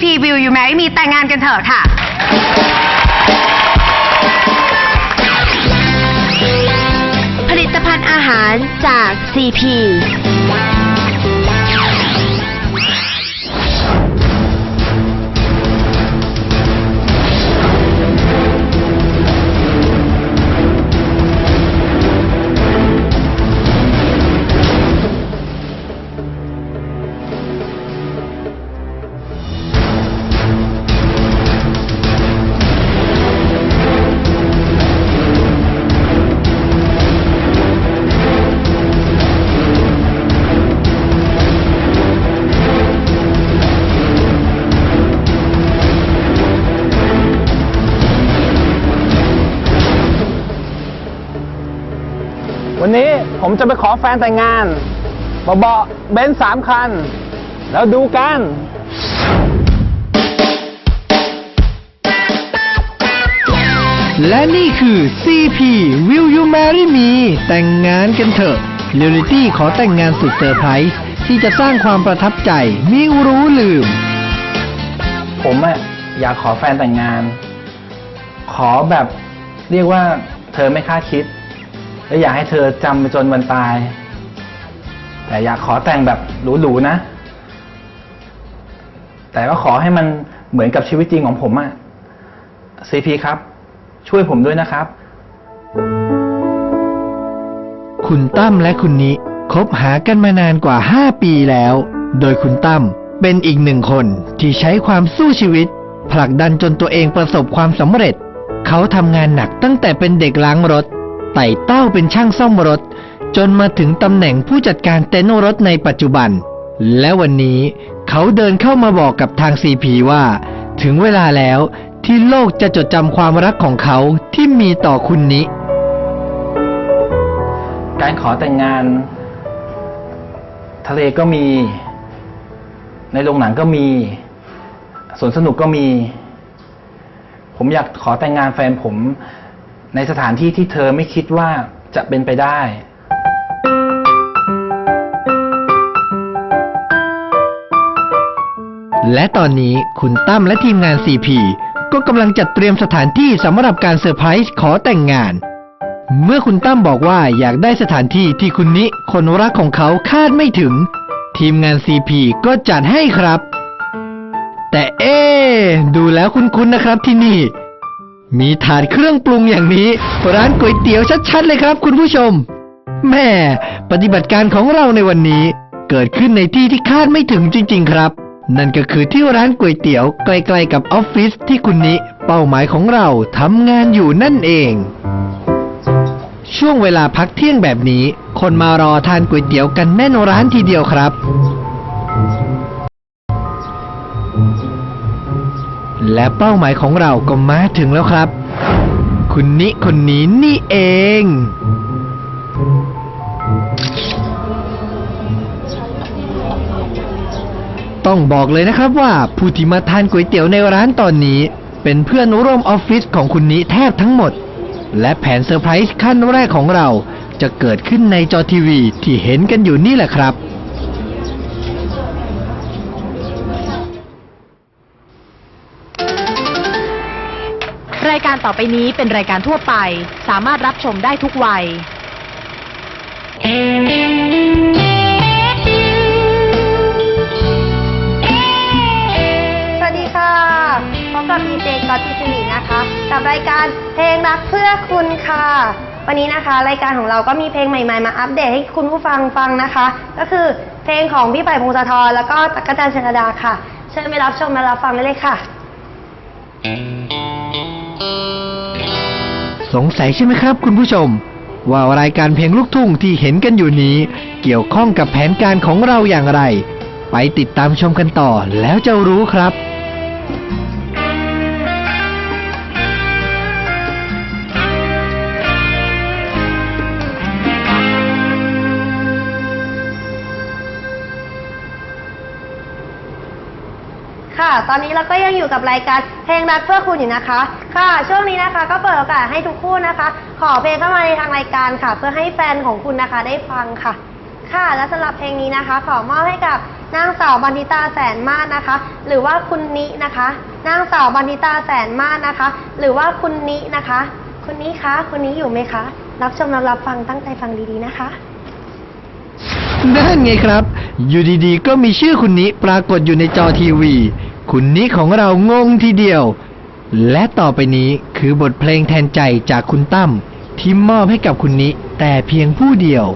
CP Will You Marry Me แต่งงานกันเถอะค่ะ ผลิตภัณฑ์อาหารจาก CP วันนี้ผมจะไปขอแฟนแต่งงานเบาๆเบนซ์สามคัน แล้วดูกันและนี่คือ CP Will You Marry Me แต่งงานกันเถอะเรียลิตี้ขอแต่งงานสุดเซอร์ไพรส์ที่จะสร้างความประทับใจมิวรู้ลืม ผมอะอยากขอแฟนแต่งงาน ขอแบบเรียกว่าเธอไม่คาดคิด และอยากให้เธอจำไปจนวันตาย แต่อยากขอแต่งแบบหรูๆนะ แต่ก็ขอให้มันเหมือนกับชีวิตจริงของผมอะซีพีครับ ช่วยผมด้วยนะครับ คุณตั้มและคุณนิคบหากันมานานกว่า 5 ปีแล้ว โดยคุณตั้มเป็นอีกหนึ่งคนที่ใช้ความสู้ชีวิต ผลักดันจนตัวเองประสบความสำเร็จ เขาทำงานหนักตั้งแต่เป็นเด็กล้างรถ ไต่เต้าเป็นช่างซ่อมรถ จนมาถึงตำแหน่งผู้จัดการเต็นท์รถในปัจจุบัน และวันนี้เขาเดินเข้ามาบอกกับทางซีพีว่า ถึงเวลาแล้วที่โลกจะจดจำความรักของเขาที่มีต่อคุณนิ การขอแต่งงาน ทะเลก็มี ในโรงหนังก็มีสวนสนุกก็มี ผมอยากขอแต่งงานแฟนผม ในสถานที่ที่เธอไม่คิดว่าจะเป็นไปได้ และตอนนี้คุณตั้มและทีมงาน CP ก็กำลังจัดเตรียมสถานที่สำหรับการเซอร์ไพรส์ขอแต่งงาน เมื่อคุณตั้มบอกว่าอยากได้สถานที่ที่คุณนิคนรักของเขาคาดไม่ถึง ทีมงาน CP ก็จัดให้ครับ แต่เอ๊ะดูแล้วคุ้นๆนะครับที่นี่ มีถาดเครื่องปรุงอย่างนี้ ร้านก๋วยเตี๋ยวชัดๆเลยครับ คุณผู้ชม แม่ปฏิบัติการของเราในวันนี้ เกิดขึ้นในที่ที่คาดไม่ถึงจริง ๆ ครับ นั่นก็คือที่ร้านก๋วยเตี๋ยวใกล้ๆกับออฟฟิศที่คุณนิเป้าหมายของเราทำงานอยู่นั่นเอง ช่วงเวลาพักเที่ยงแบบนี้ คนมารอทานก๋วยเตี๋ยวกันแน่นร้านทีเดียวครับ และเป้าหมายของเราก็มาถึงแล้วครับ คุณนิคนนี้นี่เอง ต้องบอกเลยนะครับว่าผู้ที่มาทานก๋วยเตี๋ยวในร้านตอนนี้ เป็นเพื่อนร่วมออฟฟิศของคุณนิแทบทั้งหมด และแผนเซอร์ไพรส์ขั้นแรกของเราจะเกิดขึ้นในจอทีวีที่เห็นกันอยู่นี่แหละครับ รายการต่อไปนี้เป็นรายการทั่วไป สามารถรับชมได้ทุกวัย สวัสดีค่ะพบกับดีเจก๊อตจิสิรินะคะ กับรายการเพลงรักเพื่อคุณค่ะ วันนี้นะคะ รายการของเราก็มีเพลงใหม่ๆ มาอัปเดตให้คุณผู้ฟังฟังนะคะ ก็คือเพลงของพี่ไผ่พงศธรแล้วก็ตั๊กกะแตนชนดาค่ะ เชิญไปรับชมและรับฟังได้เลยค่ะ สงสัยใช่ไหมครับคุณผู้ชม ว่ารายการเพลงลูกทุ่งที่เห็นกันอยู่นี้ เกี่ยวข้องกับแผนการของเราอย่างไร ไปติดตามชมกันต่อแล้วจะรู้ครับค่ะ ตอนนี้เราก็ยังอยู่กับรายการ เพลงรักเพื่อคุณอยู่นะคะ ค่ะ ช่วงนี้นะคะ ก็เปิดโอกาสให้ทุกคู่นะคะ ขอเพลงเข้ามาในทางรายการค่ะ เพื่อให้แฟนของคุณนะคะได้ฟังค่ะ ค่ะ และสำหรับเพลงนี้นะคะ ขอมอบให้กับนางสาวบันทิตาแสนมาศนะคะ หรือว่าคุณนินะคะ นางสาวบันทิตาแสนมาศนะคะ หรือว่าคุณนินะคะ คุณนิคะคุณนิอยู่ไหมคะ รับชมรับรับฟังตั้งใจฟังดีๆนะคะ นั่นไงครับ อยู่ดีๆ ก็มีชื่อคุณนิปรากฏอยู่ในจอทีวี คุณนิของเรางงทีเดียว และต่อไปนี้คือบทเพลงแทนใจจากคุณตั้มที่มอบให้กับคุณนิแต่เพียงผู้เดียว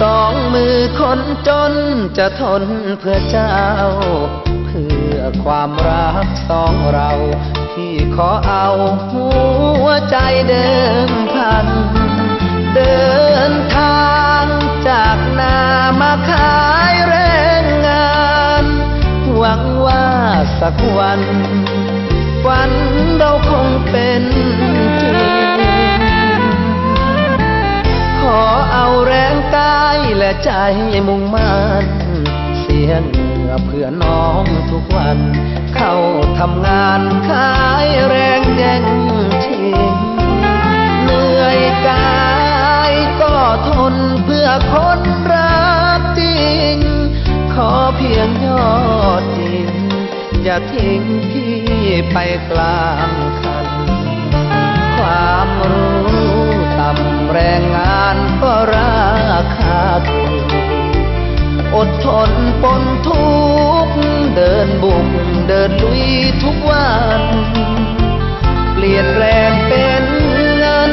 สองมือคนจน จะทนเพื่อเจ้า เพื่อความรักสองเรา ที่ขอเอาหัวใจเดิมพัน เดินทางจากนามาขายแรงงาน หวังว่าสักวันฝันเราคงเป็นจริงขอเอาแรงกาย ใจมุ่งมั่นเสียเหงื่อเพื่อน้องทุกวัน เข้าทำงานขายแรงแย่งชิงเหนื่อยกายก็ทนเพื่อคนรักจริง ขอเพียงยอดจริงอย่าทิ้งพี่ไปกลาง ทนปนทุกข์เดินบุกเดินลุยทุกวัน เปลี่ยนแรงเป็นเงิน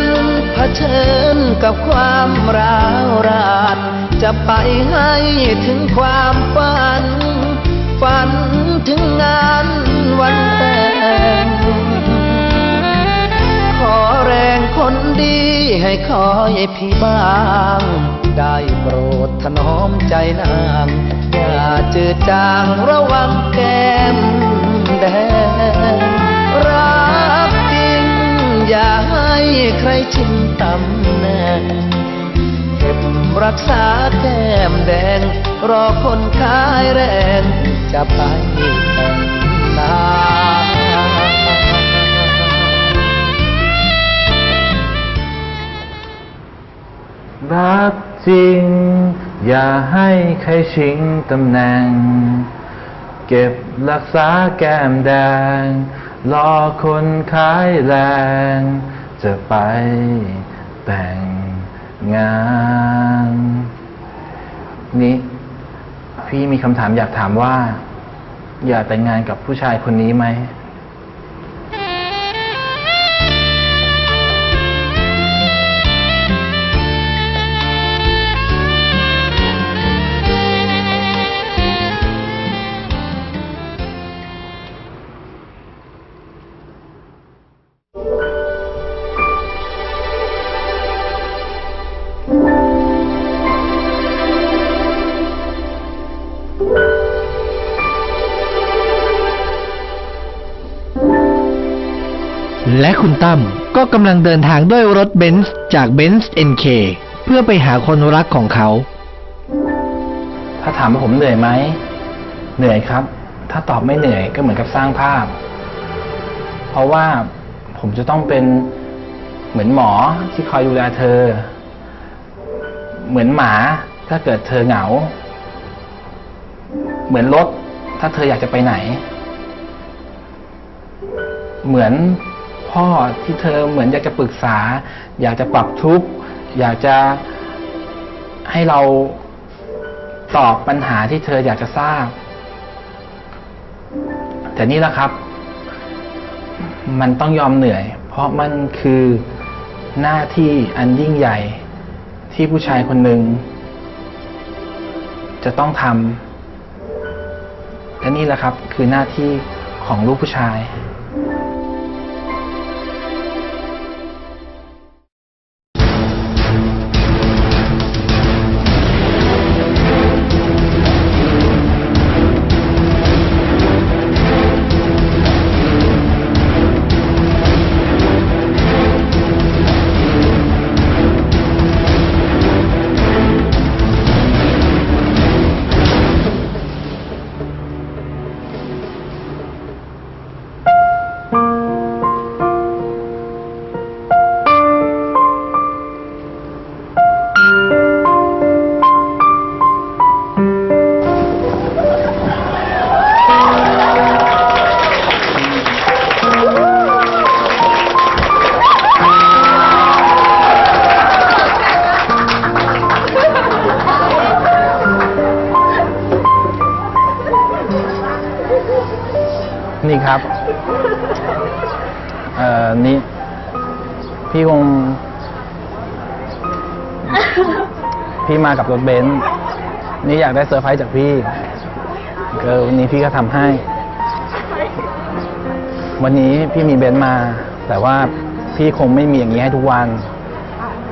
เผชิญกับความร้าวรานจะไปให้ถึงความฝัน ฝันถึงงาน ดีให้คอยพี่บ้าง ได้โปรดถนอมใจนาง อย่าจืดจางระวังแก้มแดงรักจริง อย่าให้ใครชิงตำแหน่งเก็บรักษาแก้มแดง รอคนขายแรงจะไปแต่งงา รักจริง อย่าให้ใครชิงตำแหน่ง เก็บรักษาแก้มแดง รอคนขายแรง จะไปแต่งงาน นี่พี่มีคำถามอยากถามว่า อยากแต่งงานกับผู้ชายคนนี้ไหม และคุณตั้มก็กำลังเดินทางด้วยรถเบนซ์จากเบนซ์ NK เพื่อไปหาคนรักของเขา ถ้าถามว่าผมเหนื่อยไหม เหนื่อยครับ ถ้าตอบไม่เหนื่อยก็เหมือนกับสร้างภาพ เพราะว่าผมจะต้องเป็นเหมือนหมอที่คอยดูแลเธอ เหมือนหมาถ้าเกิดเธอเหงา เหมือนรถถ้าเธออยากจะไปไหน เหมือน พ่อที่เธอเหมือนอยากจะปรึกษา อยากจะปรับทุกข์อยากจะให้เราตอบปัญหาที่เธออยากจะทราบ แต่นี่แหละครับ มันต้องยอมเหนื่อย เพราะมันคือหน้าที่อันยิ่งใหญ่ที่ผู้ชายคนหนึ่งจะต้องทำและนี่แหละครับคือหน้าที่ของลูกผู้ชาย พี่คง พี่มากับรถเบนซ์นี่อยากได้เซอร์ไพรส์จากพี่เออวันนี้พี่ก็ทำให้ วันนี้พี่มีเบนซ์มา แต่ว่าพี่คงไม่มีอย่างนี้ให้ทุกวัน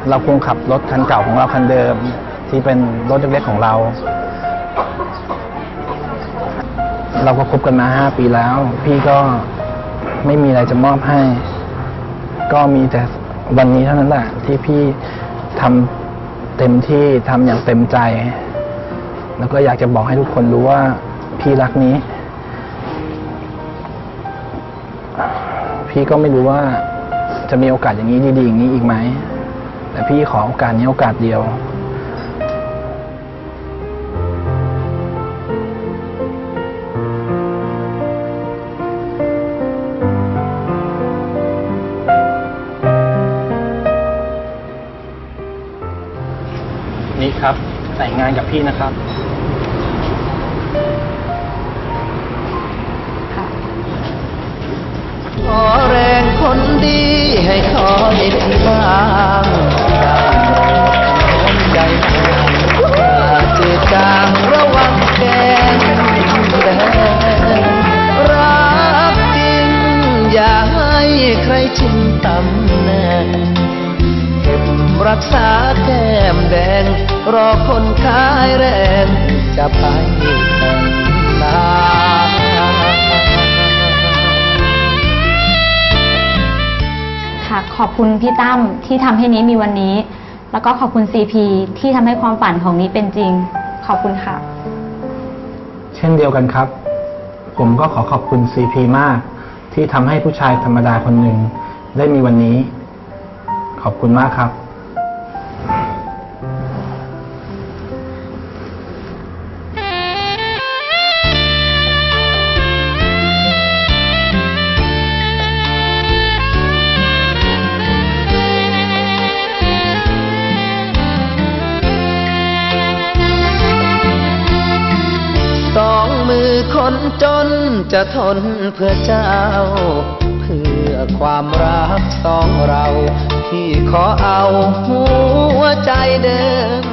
เราคงขับรถคันเก่าของเราคันเดิม ที่เป็นรถเล็กๆของเรา เราก็คบกันมาห้าปีแล้ว พี่ก็ไม่มีอะไรจะมอบให้ ก็มีแต่ วันนี้เท่านั้นแหละที่พี่ทำเต็มที่ทำอย่างเต็มใจ แล้วก็อยากจะบอกให้ทุกคนรู้ว่าพี่รักนี้ พี่ก็ไม่รู้ว่าจะมีโอกาสอย่างนี้ดีๆอย่างนี้อีกไหมแต่พี่ขอโอกาสนี้โอกาสเดียว ครับ แต่งงานกับพี่นะครับ ขอแรงคนดีให้ขอให้ได้บ้างใจอาจจะจางระวังแกนแดงรักจริงอย่าให้ใครชิงตำแหน่งเก็บรักษา มแดง รอคนขายแรง จะไปแต่งงานค่ะขอบคุณพี่ตั้มที่ทำให้นี้มีวันนี้ แล้วก็ขอบคุณ CP ที่ทำให้ความฝันของนี้เป็นจริง ขอบคุณค่ะ เช่นเดียวกันครับ ผมก็ขอขอบคุณ CP มาก ที่ทำให้ผู้ชายธรรมดาคนหนึ่งได้มีวันนี้ ขอบคุณมากครับ นจนจะทนเพื่อเจ้า เพื่อความรักสองเรา ที่ขอเอาหัวใจเดิน